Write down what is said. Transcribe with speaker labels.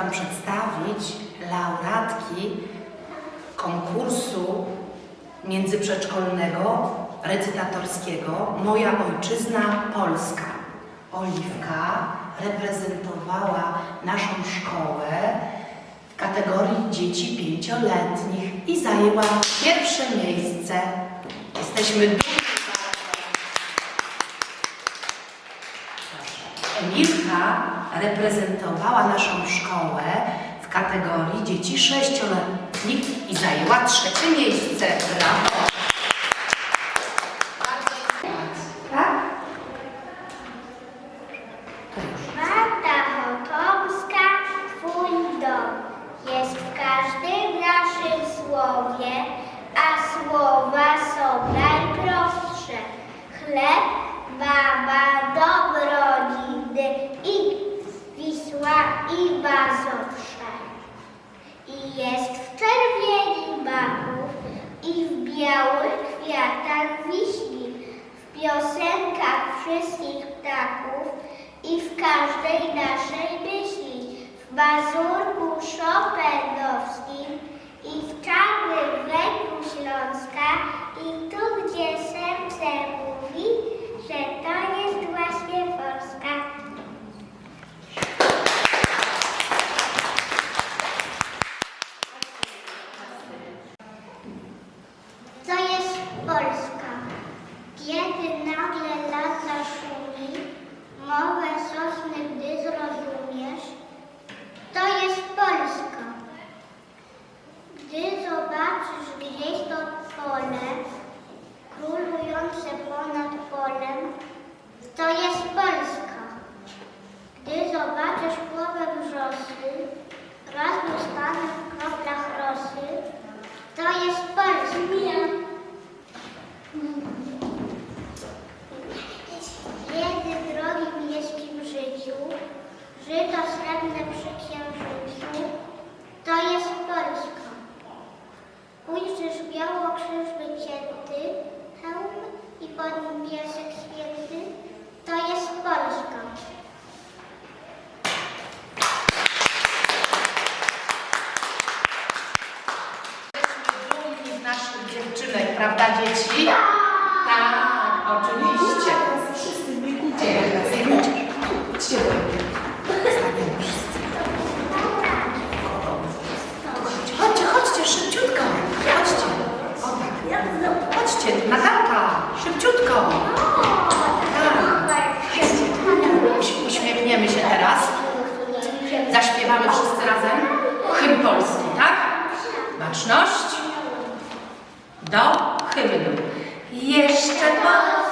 Speaker 1: Chciałam przedstawić laureatki konkursu międzyprzedszkolnego, recytatorskiego Moja Ojczyzna Polska. Oliwka reprezentowała naszą szkołę w kategorii dzieci pięcioletnich i zajęła pierwsze miejsce. Jesteśmy dumni. Emilka reprezentowała naszą szkołę w kategorii dzieci sześcioletnich i zajęła trzecie miejsce. Brawo!
Speaker 2: I Mazowsze. I jest w czerwieni maków i w białych kwiatach wiśni, w piosenkach wszystkich ptaków i w każdej naszej myśli, żyto srebrne przy księżycu, to jest Polska. Ujrzysz biało-krzyż wycięty, hełm i pod nim piesek święty, to jest Polska.
Speaker 1: Jesteśmy dumni z naszych dziewczynek, prawda dzieci? Tak, oczywiście. Wszyscy. Biegujcie. Idźcie do hymnu. Jeszcze Polska